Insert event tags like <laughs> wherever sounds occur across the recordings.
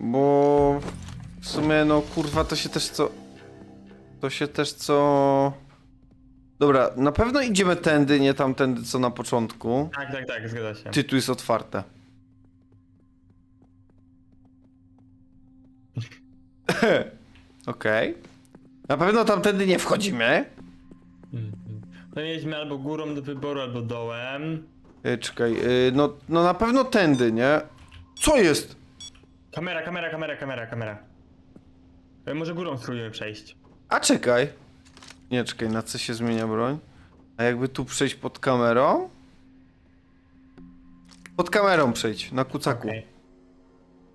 Bo w sumie, no kurwa, to się też co. To się też co. Dobra, na pewno idziemy tędy, nie tamtędy co na początku. Tak, tak, tak, zgadza się. Ty, tu jest otwarte. <laughs> Okej. Na pewno tamtędy nie wchodzimy. Mhm. No mieliśmy albo górą do wyboru, albo dołem. E, czekaj, e, no, no na pewno tędy, nie? Co jest? Kamera, kamera, kamera, kamera, kamera. E, Może górą spróbujemy przejść. A czekaj. Nie, czekaj, na co się zmienia broń? A jakby tu przejść pod kamerą? Pod kamerą przejść, na kucaku. Okej.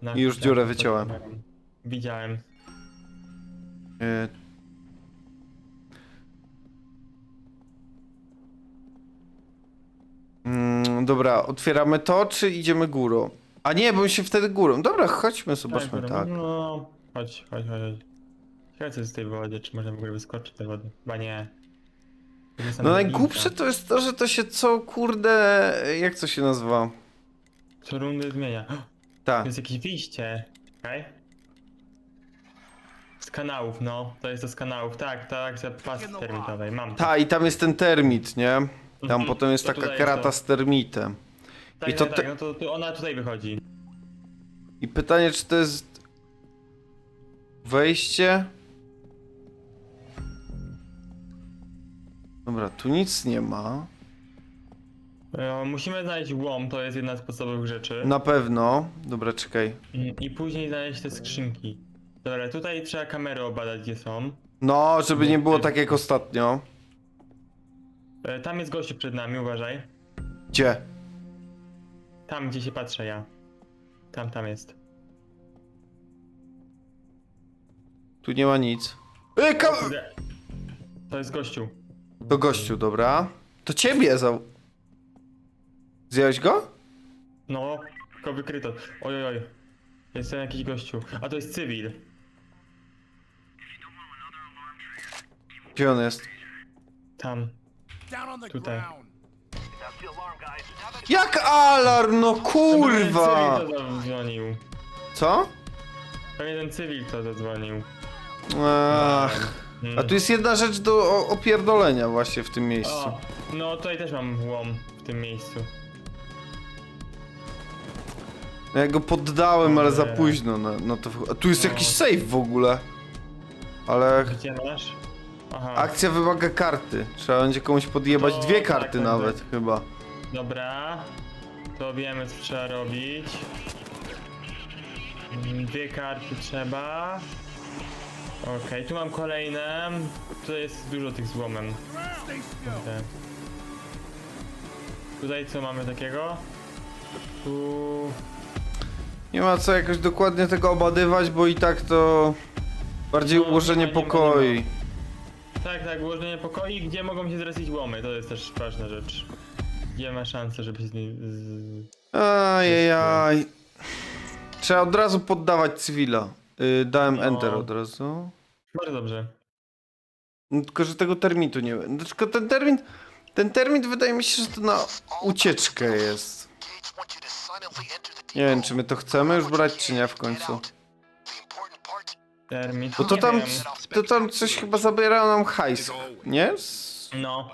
Na I już dziurę wyciąłem. Widziałem. E, Mm, dobra, otwieramy to, czy idziemy górą? A nie, bo my się wtedy górą. Dobra, chodźmy, zobaczmy, Tak, tak. No, chodź, chodź, chodź. Ciekawe co jest z tej wody, czy można w ogóle wyskoczyć z tej wody? Chyba nie. To jest No najgłupsze to jest to, że to się co, kurde, jak to się nazywa? Co rundę zmienia. <gasps> Tak. To jest jakieś wyjście. Okej. Z kanałów, no. To jest to z kanałów. Tak, ta akcja pasy termitowej. Mam to. Ta, i tam jest ten termit, nie? Tam Mhm. potem jest To taka tutaj krata jest z termitem. Tak, i to tak, te- tak, no to, to ona tutaj wychodzi. I pytanie, czy to jest wejście? Dobra, tu nic nie ma. E, Musimy znaleźć łom, to jest jedna z podstawowych rzeczy. Na pewno. Dobra, czekaj. Mm, I później znaleźć te skrzynki. Dobra, tutaj trzeba kamery obadać, gdzie są. No, żeby nie było tak jak ostatnio. E, Tam jest gościu przed nami, uważaj. Gdzie? Tam, gdzie się patrzę ja. Tam, tam jest. Tu nie ma nic. Ej, kam... Kurde. To jest gościu. To gościu, dobra. To ciebie za... Zjałeś go? No, tylko wykryto. Oj, oj, oj. Jest tam jakiś gościu. A to jest cywil. Gdzie on jest? Tam. Down on the Tutaj. ground. Jak alarm, no kurwa! Cywil to zadzwonił. Co? Pewnie ten cywil to zadzwonił. Ach. A tu jest jedna rzecz do o- opierdolenia właśnie w tym miejscu. O, no tutaj też mam łom w tym miejscu. No Ja go poddałem, ale za późno na, na to. A tu jest No. jakiś save w ogóle. Ale Gdzie masz? Aha. akcja wymaga karty. Trzeba będzie komuś podjebać To dwie tak, karty tak, nawet tak. chyba. Dobra. To wiemy co trzeba robić. Dwie karty trzeba. Okej, tu mam kolejne. Tutaj jest dużo tych z łomem. Stay still. Te. Tutaj co mamy takiego? Tu... Nie ma co jakoś dokładnie tego obadywać, bo i tak to bardziej No, ułożenie pokoi. Tak, tak, ułożenie pokoi, gdzie mogą się zrespić łomy, to jest też ważna rzecz. Gdzie ma szansę, żeby się z niej... Z... Ajajaj. Trzeba od razu poddawać cywila. Y, dałem No. enter od razu. Bardzo dobrze. No, Tylko, że tego termitu nie wiem. Tylko ten termin. Ten termin wydaje mi się, że to na ucieczkę jest. Nie wiem, czy my to chcemy już brać, czy nie w końcu. Termin. Bo to nie tam, wiem. to tam coś chyba zabiera nam hajs, nie? No.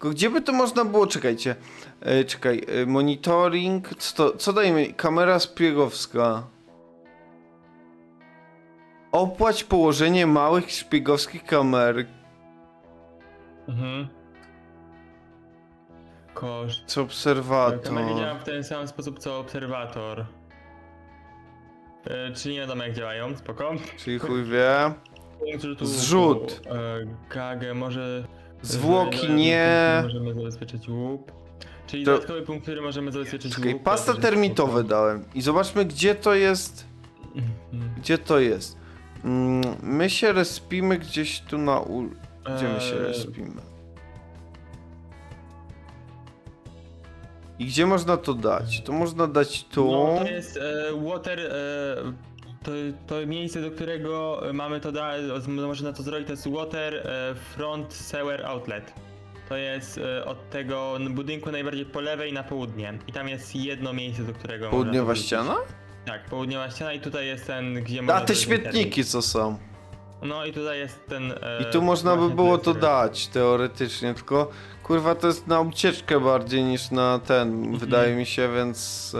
Tylko gdzie by to można było, czekajcie. E, czekaj, e, monitoring, co, to, co? Kamera szpiegowska. Opłać położenie małych szpiegowskich kamer. Mhm. Koszt. Co obserwator. Kamery działają w ten sam sposób co obserwator. E, czyli nie wiadomo jak działają, spoko. Czyli chuj wie. Zrzut. E, Gagę może... Zwłoki nie. Możemy zabezpieczyć łup. Czyli To- dodatkowy punkt, który możemy zabezpieczyć Czekaj, łup. pasta termitowe spoko. dałem. I zobaczmy, gdzie to jest. Mhm. Gdzie to jest? Mm, my się respimy gdzieś tu na ul... Gdzie my się Eee, respimy? I gdzie można to dać? To można dać tu. No, to jest e, water. E, to, to miejsce, do którego mamy to da, można to zrobić, to jest water e, front sewer outlet. To jest e, od tego budynku najbardziej po lewej na południe. I tam jest jedno miejsce, do którego. Południowa ściana? Tak, południowa ściana i tutaj jest ten, gdzie A można te zrobić śmietniki co są. No i tutaj jest ten... E, I tu można by było to dać, teoretycznie, tylko kurwa to jest na ucieczkę bardziej niż na ten, Mhm. wydaje mi się, więc...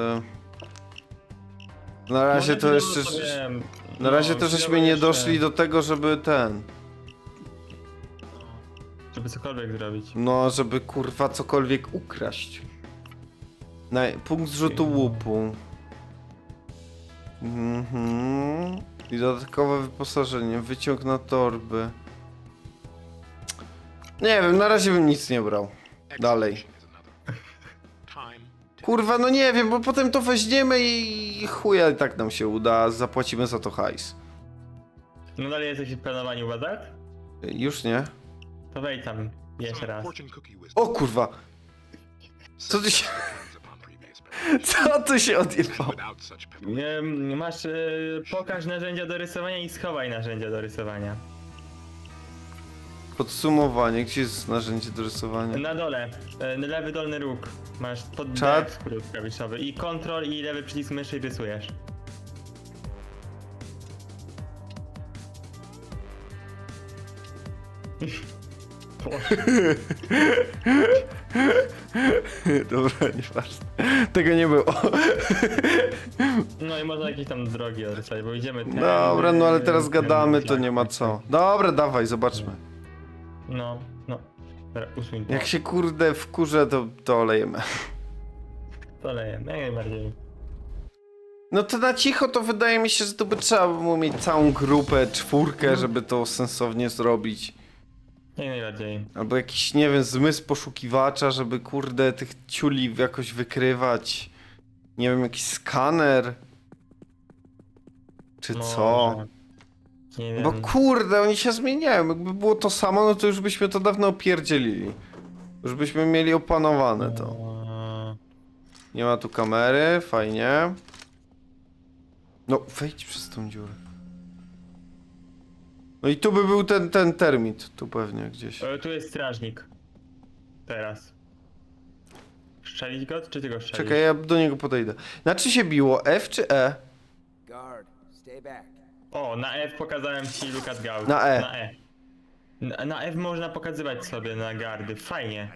Na razie to jeszcze... sobie, Na no, razie to żeśmy nie doszli do tego, żeby ten... Żeby cokolwiek zrobić. No, żeby kurwa cokolwiek ukraść. Na, punkt zrzutu łupu. Mhm. I dodatkowe wyposażenie, wyciąg na torby. Nie wiem, na razie bym nic nie brał. Dalej. Kurwa, no nie wiem, bo potem to weźmiemy i chuja i tak nam się uda, zapłacimy za to hajs. No dalej jesteś w planowaniu bazar? Już nie? To wejdź tam jeszcze raz. O kurwa! Co ty się... <laughs> Co tu się odjebało? Nie, masz, e, pokaż narzędzia do rysowania i schowaj narzędzia do rysowania. Podsumowanie, gdzie jest narzędzie do rysowania? Na dole, e, lewy dolny róg. Masz pod D Czat. skrót klawiszowy i kontrol i lewy przycisk myszy i rysujesz. <laughs> Dobra, nieważne. Tego nie było. <laughs> No i można jakieś tam drogi rysować, bo idziemy ten, Dobra, no ale teraz ten, gadamy, to ten, nie ma co. Dobra, dawaj, zobaczmy. No, no. Dobra, usuń to. Jak się kurde wkurzę, to, to olejemy. To lejemy, jak najbardziej. No to na cicho to wydaje mi się, że to by trzeba było mieć całą grupę, czwórkę, żeby to sensownie zrobić. Jak najbardziej. Albo jakiś, nie wiem, zmysł poszukiwacza, żeby kurde tych ciuli jakoś wykrywać. Nie wiem, jakiś skaner. Czy No, co? że- Nie wiem. Bo kurde, oni się zmieniają. Jakby było to samo, no to już byśmy to dawno opierdzielili. Już byśmy mieli opanowane to. Eee, Nie ma tu kamery, fajnie. No, wejdź przez tą dziurę. No i tu by był ten, ten termit, tu pewnie gdzieś. e, Tu jest strażnik. Teraz. Strzelić go, czy ty go strzelisz? Czekaj, ja do niego podejdę. Na czy się biło, F czy E? Guard, stay back. O, na F pokazałem ci Lukas Gaut. Na E. Na E. Na, na F można pokazywać sobie na gardy, fajnie.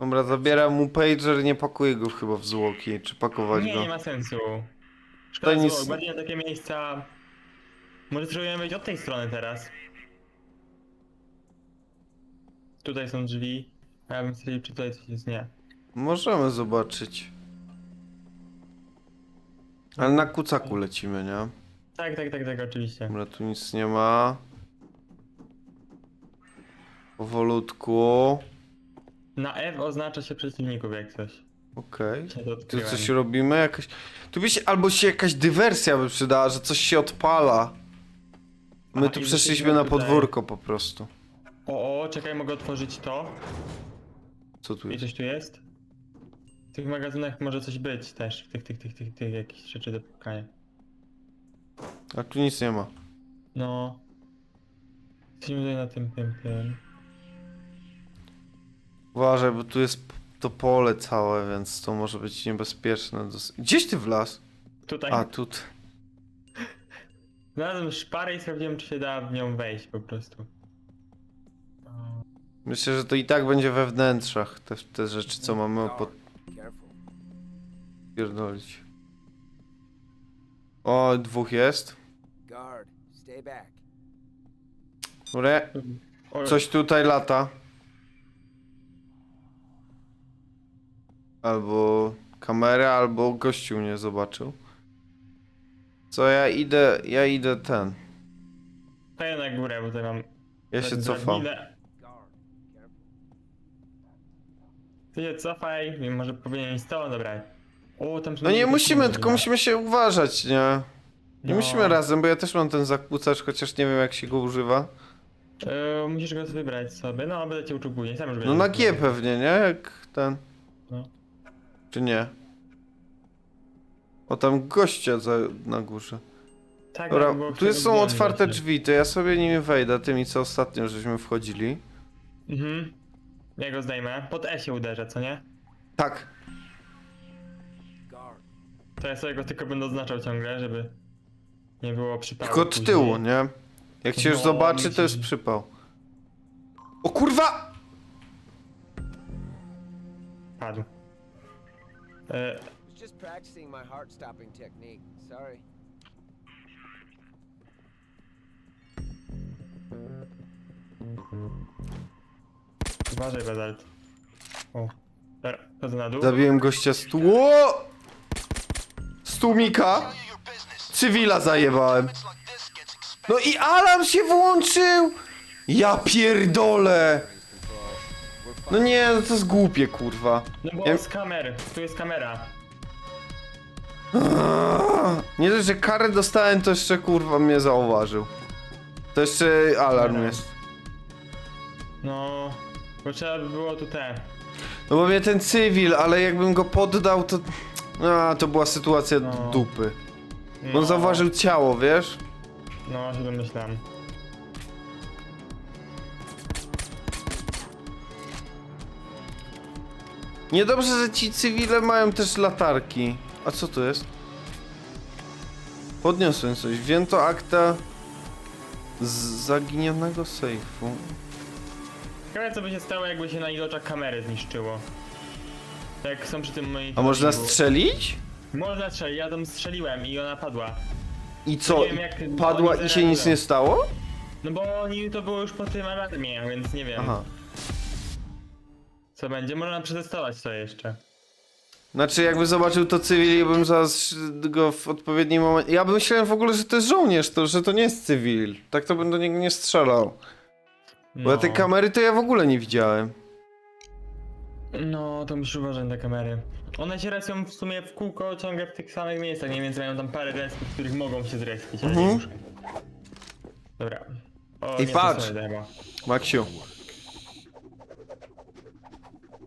Dobra, zabieram mu pager, nie pakuję go chyba w zwłoki, czy pakować Nie, go. nie ma sensu. To Szkoda nic- zwłok, bardziej na takie miejsca... Może spróbujemy wejść od tej strony teraz. Tutaj są drzwi. A ja bym stwierdził, czy tutaj coś jest, nie. Możemy zobaczyć. Ale na kucaku lecimy, nie? Tak, tak, tak, tak, oczywiście. Dobra, tu nic nie ma. Powolutku. Na F oznacza się przeciwników jak coś. Okej. To Tu odkryłem. coś robimy? Jakaś... Tu by się, albo się jakaś dywersja by przydała, że coś się odpala. My tu i przeszliśmy na tutaj. podwórko po prostu. O, o, czekaj, mogę otworzyć to. Co tu I jest? coś tu jest? W tych magazynach może coś być też, w tych, tych, tych, tych, tych jakichś rzeczy do pukania. A tu nic nie ma. No. Jesteśmy tutaj na tym, tym, tym. Uważaj, bo tu jest p- to pole całe, więc to może być niebezpieczne. dos- Gdzieś ty wlazł? Tutaj. A, tu. Znalazłem szparę i sprawdziłem, czy się da w nią wejść po prostu. Myślę, że to i tak będzie we wnętrzach, te, te rzeczy, co mamy Guard, careful. podpierdolić. O, dwóch jest. Guard, stay back. Coś tutaj lata. Albo kamerę, albo gościu mnie zobaczył. Co ja idę, ja idę ten. To ja na górę, bo tutaj mam... Ja się cofam. Guard, careful. Ty się cofaj, może powinien iść z tobą, dobra. O, tam No nie musimy, tylko drzwi. musimy się uważać, nie? Nie No. musimy razem, bo ja też mam ten zakłócacz, chociaż nie wiem jak się go używa. E, musisz go wybrać sobie, no będę cię uczył później, sam już No na. G pewnie, nie? Jak ten. No. Czy nie? O tam gościa za, na górze. Tak, Dobra, tak, bo tu są przerobiłem otwarte właśnie. drzwi, to ja sobie nimi wejdę, tymi co ostatnio żeśmy wchodzili. Mhm. Ja go zdejmę. Pod E się uderzę, co nie? Tak. To ja sobie go tylko będę oznaczał ciągle, żeby nie było przypału Tylko od później. tyłu, nie? Jak cię już No, zobaczy, to myślę, jest że- przypał. O kurwa! Padł. E, Was just practicing my heart stopping technique. Sorry. uważaj. O. Dobra, chodzę na dół. Zabiłem gościa z tłu... tłumika. Cywila zajebałem. No i alarm się włączył! Ja pierdolę! No nie, no to jest głupie, kurwa. No bo Ja- z kamer, tu jest kamera. Nie dość, że karę dostałem, to jeszcze kurwa mnie zauważył. To jeszcze alarm jest. No, bo trzeba by było tu te. No bo mnie ten cywil, ale jakbym go poddał, to... A, to była sytuacja No. dupy. No, on zauważył ciało, wiesz? No, się domyślam. Niedobrze, że ci cywile mają też latarki. A co to jest? Podniosłem coś. Wzięto akta z zaginionego sejfu. Ciekawe co by się stało, jakby się na ich oczach kamery zniszczyło. Jak są przy tym monitoringu. A można strzelić? Można strzelić, ja tam strzeliłem i ona padła. I co? Nie wiem, jak Padła oni i się nic zareagują. nie stało? No bo oni to było już po tym alarmie, więc nie wiem. Aha. Co będzie? Można przetestować to jeszcze. Znaczy, jakby zobaczył to cywil i bym zaraz go w odpowiednim momencie... Ja bym myślałem w ogóle, że to jest żołnierz, to, że to nie jest cywil. Tak to bym do niego nie strzelał. Bo ja No. tej kamery to ja w ogóle nie widziałem. No, to musisz uważać na kamery. One się respią w sumie w kółko ciągle w tych samych miejscach, mniej więcej mają tam parę respów, w których mogą się zrespić, ale nie Mhm. muszą. Dobra. O, I nie, patrz. Maksiu,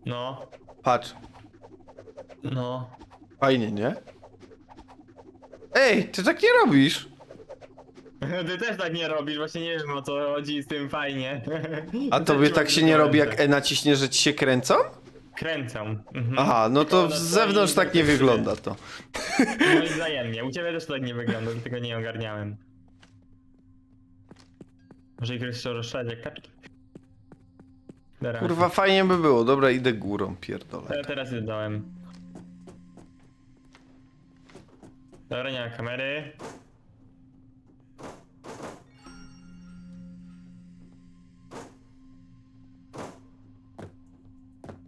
No, patrz. no. Fajnie, nie? Ej, ty tak nie robisz. <laughs> Ty też tak nie robisz, właśnie nie wiem o co chodzi z tym fajnie. A <laughs> tobie tak się nie robi, jak E naciśnie, że ci się kręcą? Kręcą. Mhm. Aha, no to z zewnątrz tak nie wygląda to. No i wzajemnie. U ciebie też to tak nie wygląda, dlatego nie ogarniałem. Może ich jeszcze rozstrzelać jak kaczki. Dobra. Kurwa, fajnie by było. Dobra, idę górą, pierdolę. ja teraz już dałem. Dobra, nie ma kamery.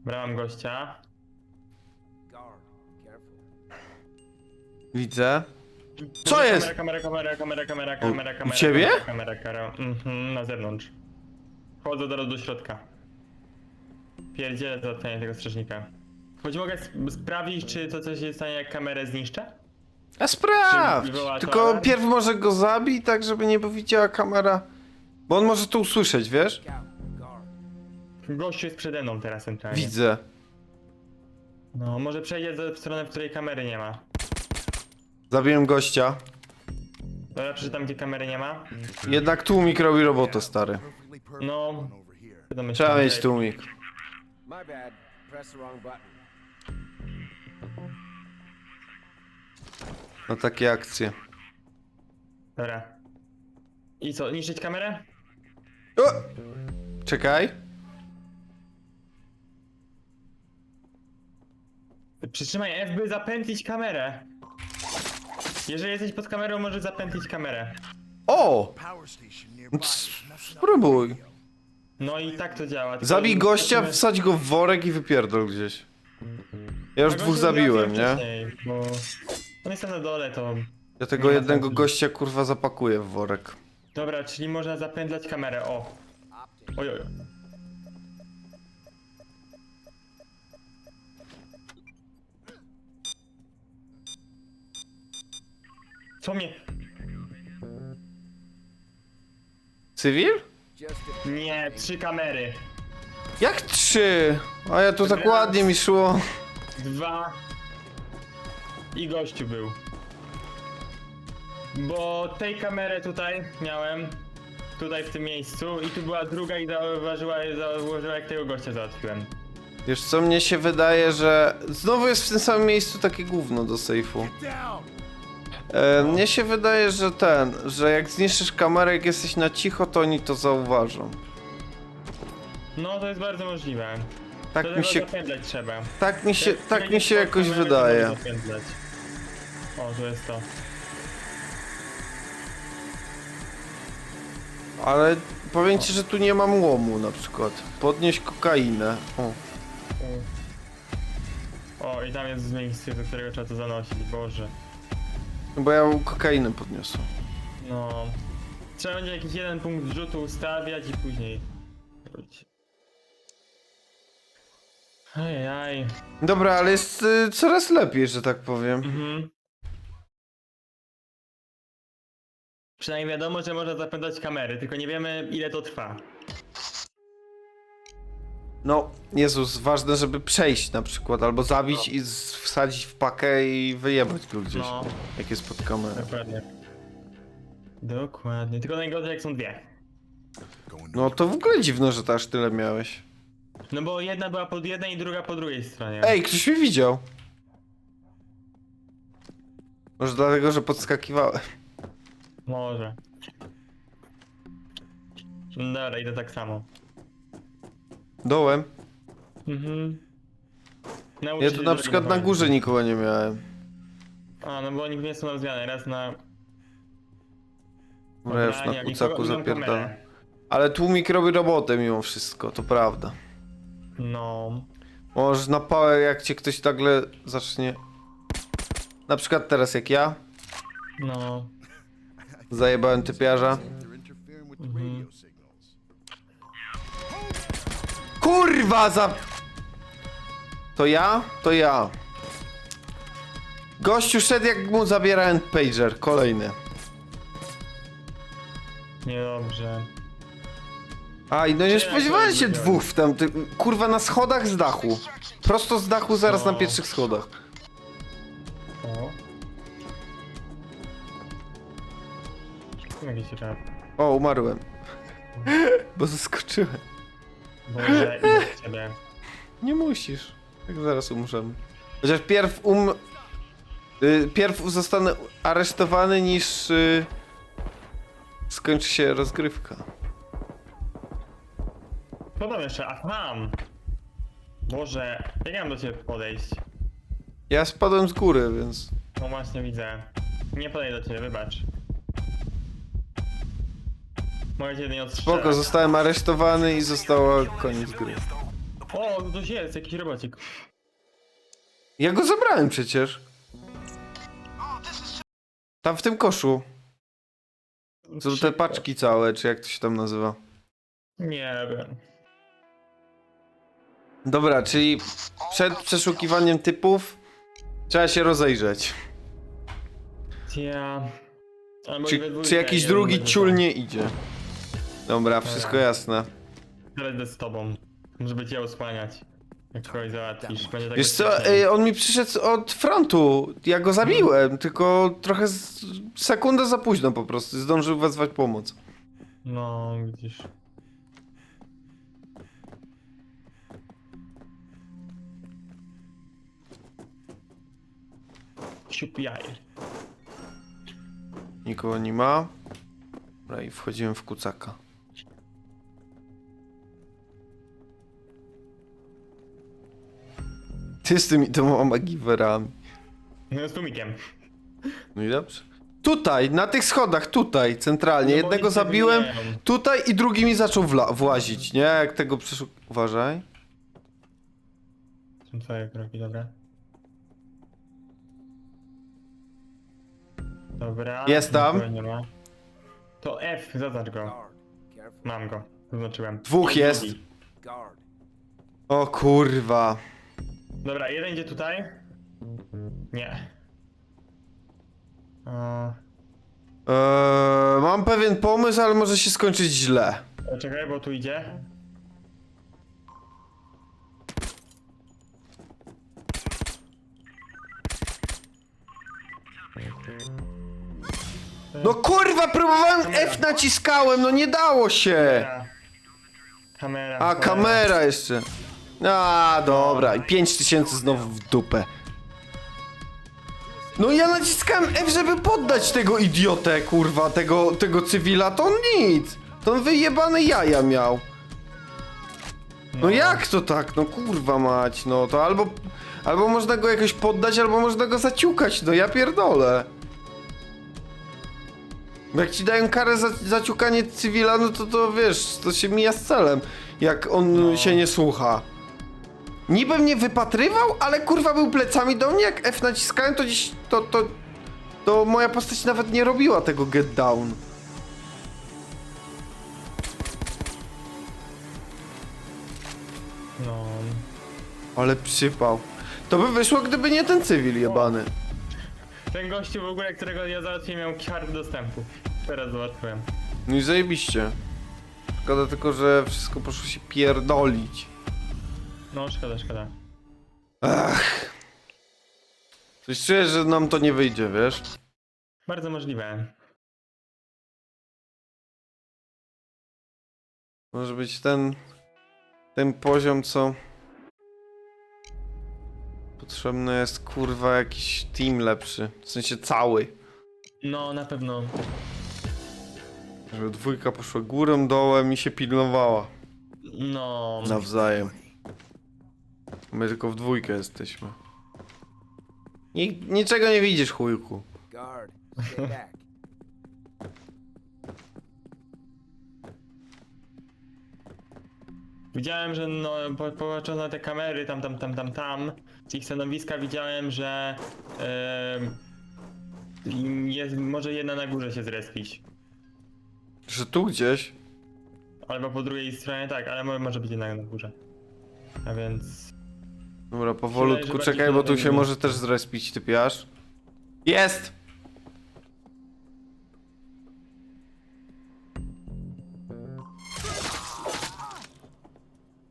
Brałem gościa. Widzę. Co jest? Kamera, kamera, kamera, kamera, U- kamera, u kamera. ciebie? Kamera, kamera. Mhm, na zewnątrz. Wchodzę teraz do środka. Pierdzielę załatwianie tego strażnika. Choć mogę sp- sprawdzić, czy to coś jest w stanie, jak kamerę zniszczę? A sprawdź! Tylko pierw może go zabij, tak żeby nie widziała kamera. Bo on może to usłyszeć, wiesz? Scout. Gościu jest przede mną teraz centralnie. Widzę. No, może przejdzie do strony, w której kamery nie ma. Zabiłem gościa. Dobra, przeczytam, gdzie kamery nie ma. Jednak tłumik robi robotę, stary. No. Domyślam Trzeba mieć tłumik. My bad. Press the wrong button. Na takie akcje. Dobra. I co, niszczyć kamerę? O! Czekaj. Przytrzymaj F, by zapętlić kamerę. Jeżeli jesteś pod kamerą, możesz zapętlić kamerę. O! Up Spróbuj. No i tak to działa. tylko Zabij gościa, musimy- wsadź go w worek i wypierdol gdzieś. Ja już dwóch zabiłem, nie? wcześniej, Bo on jest tam na dole, to... Ja tego jednego gościa kurwa zapakuję w worek. Dobra, czyli można zapętlać kamerę, o. Oj, oj. Co mnie? Cywil? Nie, trzy kamery. Jak trzy? A ja tu tak ładnie mi szło. Dwa. I gościu był. Bo tej kamerę tutaj miałem. Tutaj w tym miejscu. I tu była druga i zauważyła, zauważyła jak tego gościa załatwiłem. Wiesz co, mnie się wydaje, że znowu jest w tym samym miejscu takie gówno do sejfu. E, mnie się wydaje, że ten, że jak zniszczysz kamerę, jak jesteś na cicho, to oni to zauważą. No to jest bardzo możliwe. Tak Do mi tego się, zapędzać trzeba. tak mi się, Jak tak mi się jakoś pod wydaje. to można zapędzać. O, tu jest to. Ale powiem ci, że tu nie mam łomu na przykład. Podnieść kokainę. O. O, i tam jest miejsce, do którego trzeba to zanosić, Boże. Bo ja kokainę podniosłem. No. Trzeba będzie jakiś jeden punkt wrzutu ustawiać i później robić. Ajaj. Dobra, ale jest y, coraz lepiej, że tak powiem. Mhm. Przynajmniej wiadomo, że można zapędzać kamery, tylko nie wiemy ile to trwa. No, Jezus, ważne, żeby przejść na przykład, albo zabić i z- wsadzić w pakę i wyjebać go gdzieś, No, jak jest pod kamerą. dokładnie. Dokładnie, tylko najgorzej jak są dwie. No to w ogóle dziwne, że to aż tyle miałeś. No bo jedna była po jednej i druga po drugiej stronie. Ej, ktoś mnie widział. Może dlatego, że podskakiwałem. Może. Dobra, idę tak samo. Dołem. Mhm. Ja tu na przykład na górze nikogo nie miałem. A, no bo oni nie są na zmianę, raz na... Już nagrania, na kucaku kamerę. Ale tłumik robi robotę mimo wszystko, to prawda. No. Możesz na pałę, jak cię ktoś nagle zacznie... Na przykład teraz jak ja, No. zajebałem typiarza. Kurwa za... To ja? To ja. Gościu szedł jak mu zabierałem pager, kolejny. Niedobrze. A i no nie spodziewałem się dwóch w tam, ty, kurwa na schodach z dachu. Prosto z dachu zaraz na No. pierwszych schodach. O. Jakiś. O, umarłem. <laughs> Bo zaskoczyłem. Boże, idę do ciebie. Nie musisz. Tak zaraz umrzemy. Chociaż pierw um... Y, pierw zostanę aresztowany niż... Y, skończy się rozgrywka. Co tam jeszcze? A tam! Boże, jak ja mam do ciebie podejść? Ja spadłem z góry, więc... No właśnie widzę. Nie podejdę do ciebie, wybacz. Mogę cię jedynie odstrzelać. Spoko, zostałem aresztowany i została koniec gry. O, ktoś jest, jakiś robocik. Ja go zabrałem przecież. Tam w tym koszu. Są te paczki całe, czy jak to się tam nazywa. Nie wiem. Dobra, czyli przed przeszukiwaniem typów trzeba się rozejrzeć. Ja... Albo i we Czy, dwójkę, czy jakiś nie drugi będzie ciul to. nie idzie. Dobra, wszystko jasne. Idę z tobą, żeby cię osłaniać. Jak kogoś załatwisz, będzie tak Wiesz co, bezpiecznie. ej, on mi przyszedł od frontu. Ja go zabiłem, tylko trochę z... sekundę za późno po prostu. Zdążył wezwać pomoc. No, widzisz. Siup jaj. Nikogo nie ma. Dobra, i wchodzimy w kucaka. Ty z tymi dwoma giwerami. No z tłumikiem. No i dobrze. Tutaj, na tych schodach, tutaj, centralnie. No bo Jednego oni się zabiłem, wymieniają. tutaj i drugi mi zaczął wla- włazić, nie? Jak tego przeszuk... Uważaj. Są twoje kroki, dobra. Dobra. Jest tam. nikogo Nie ma. To F, zaznacz go. Guard. Careful. Mam go. Zaznaczyłem. Dwóch jest. Guard. O kurwa. Dobra, jeden idzie tutaj. Nie. O, Eee, mam pewien pomysł, ale może się skończyć źle. czekaj, bo tu idzie. No kurwa, próbowałem F naciskałem, no nie dało się. Kamera. A, kamera jeszcze. A, dobra, i 5000 znowu w dupę. No ja naciskałem F, żeby poddać tego idiotę, kurwa, tego, tego cywila, to on nic. To on wyjebane jaja miał. No jak to tak? No kurwa mać, no to albo... Albo można go jakoś poddać, albo można go zaciukać, no ja pierdolę. Jak ci dają karę za zaciukanie cywila, no to to wiesz, to się mija z celem, jak on No. się nie słucha. Niby mnie wypatrywał, ale kurwa był plecami do mnie, jak F naciskałem, to gdzieś, to, to, to moja postać nawet nie robiła tego get down. No. Ale przypał. To by wyszło, gdyby nie ten cywil jebany. Ten gościu w ogóle, którego ja załatwiłem, miał kartę dostępu. Teraz załatwiłem. No i zajebiście. Szkoda tylko, że wszystko poszło się pierdolić. No, szkoda, szkoda. Ach. Coś czuję, że nam to nie wyjdzie, wiesz? Bardzo możliwe. Może być ten... Ten poziom, co... Potrzebny jest, kurwa, jakiś team lepszy. W sensie cały. No, na pewno. Żeby dwójka poszła górą, dołem i się pilnowała. No. Nawzajem. My tylko w dwójkę jesteśmy. Ni niczego nie widzisz, chujku. Guard, stay back. Widziałem, że no, po- połączone te kamery tam, tam, tam, tam, tam, z ich stanowiska widziałem, że em, jest, może jedna na górze się zrespić. Że tu gdzieś? Albo po drugiej stronie tak, ale mo- może być jedna na górze. A więc... Dobra, powolutku, że czekaj, bo tu się może też zrespić typiarz. Jest!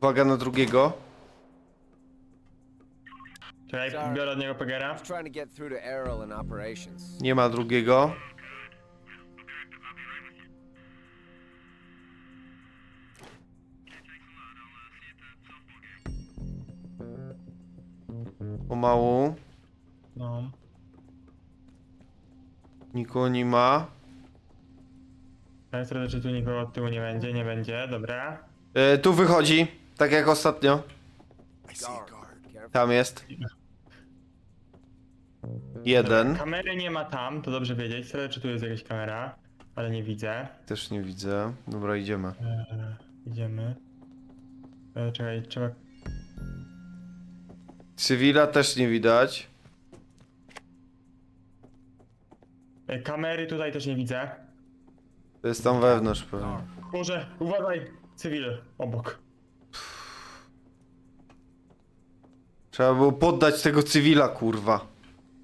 Uwaga na drugiego. Czekaj, biorę od niego Pegera. Just trying to get through to Errol in operations. Nie ma drugiego. Pomału. No. Nikogo nie ma. Sprawdzę, czy tu nikogo od tyłu nie będzie, nie będzie, dobra. E, tu wychodzi, tak jak ostatnio. Tam jest. Jeden. Kamery nie ma tam, to dobrze wiedzieć. Sprawdzę, czy tu jest jakaś kamera, ale nie widzę. Też nie widzę. Dobra, idziemy. Eee, idziemy. E, czekaj, trzeba... Cywila też nie widać. E, kamery tutaj też nie widzę. To jest tam wewnątrz pewnie. Boże, uważaj! Cywil obok. Trzeba było poddać tego cywila, kurwa.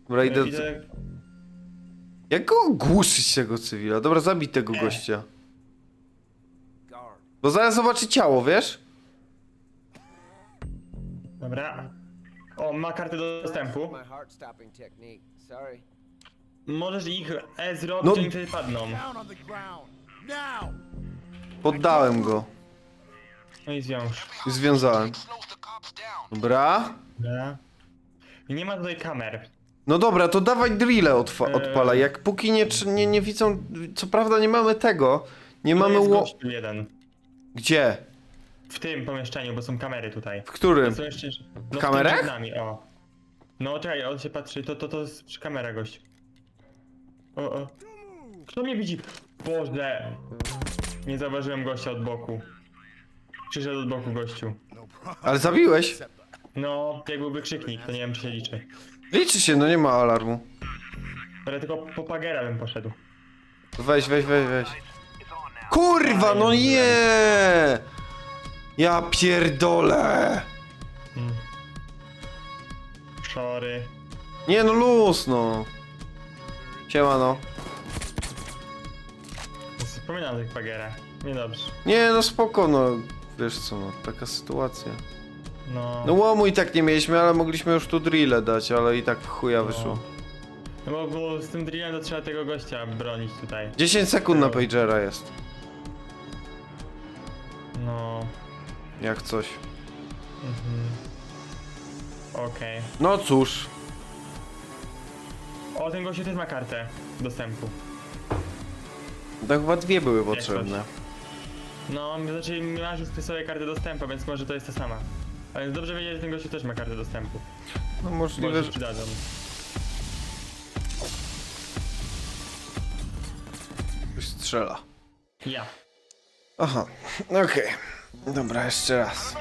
Dobra, E, idę... widzę... Jak go ogłuszyć tego cywila? Dobra, zabij tego Nie. gościa. Bo zaraz zobaczy ciało, wiesz? Dobra. O, ma kartę dostępu. My heart stopping technique. Sorry. Możesz ich E zrobić, No. oni wtedy padną. Poddałem go. No i zwiąż. I związałem. Dobra. Dobra. I nie ma tutaj kamer. No dobra, to dawaj drille odfa- Eee. odpalaj. Jak póki nie, czy- nie, nie widzą... Co prawda nie mamy tego. Nie Tu mamy jest ło... gościu jeden. Gdzie? W tym pomieszczeniu, bo są kamery tutaj. W którym? Są jeszcze... No, w kamerach? tym przed nami, o. No czekaj, on się patrzy, to, to, to jest kamera gość. O, o. Kto mnie widzi? Boże. Nie zauważyłem gościa od boku. Przyszedł od boku gościu. Ale zabiłeś? No, jak był wykrzyknik, to nie wiem czy się liczy. Liczy się, no nie ma alarmu. Ale tylko po Pagera bym poszedł. Weź, weź, weź, weź. Kurwa, no nie! Ja pierdolę! Mm. Sorry. Nie no, luz no. Siema no. Wspominam tych Pagera. Niedobrze. Nie no, spoko no. Wiesz co, no, taka sytuacja. No. No łomu i tak nie mieliśmy, ale mogliśmy już tu drille dać, ale i tak w chuja wyszło. No bo, bo z tym drillem to trzeba tego gościa bronić tutaj. 10 sekund na pagera jest. Jak coś. Okej. No cóż. O, ten gościu też ma kartę dostępu. To chyba dwie były potrzebne. No, znaczy masz już przy sobie kartę dostępu, więc może to jest ta sama. Ale dobrze wiedzieć, że ten gościu też ma kartę dostępu. No Może możliwe, się że... Ktoś strzela. Ja. Aha, okej. Dobra, jeszcze raz.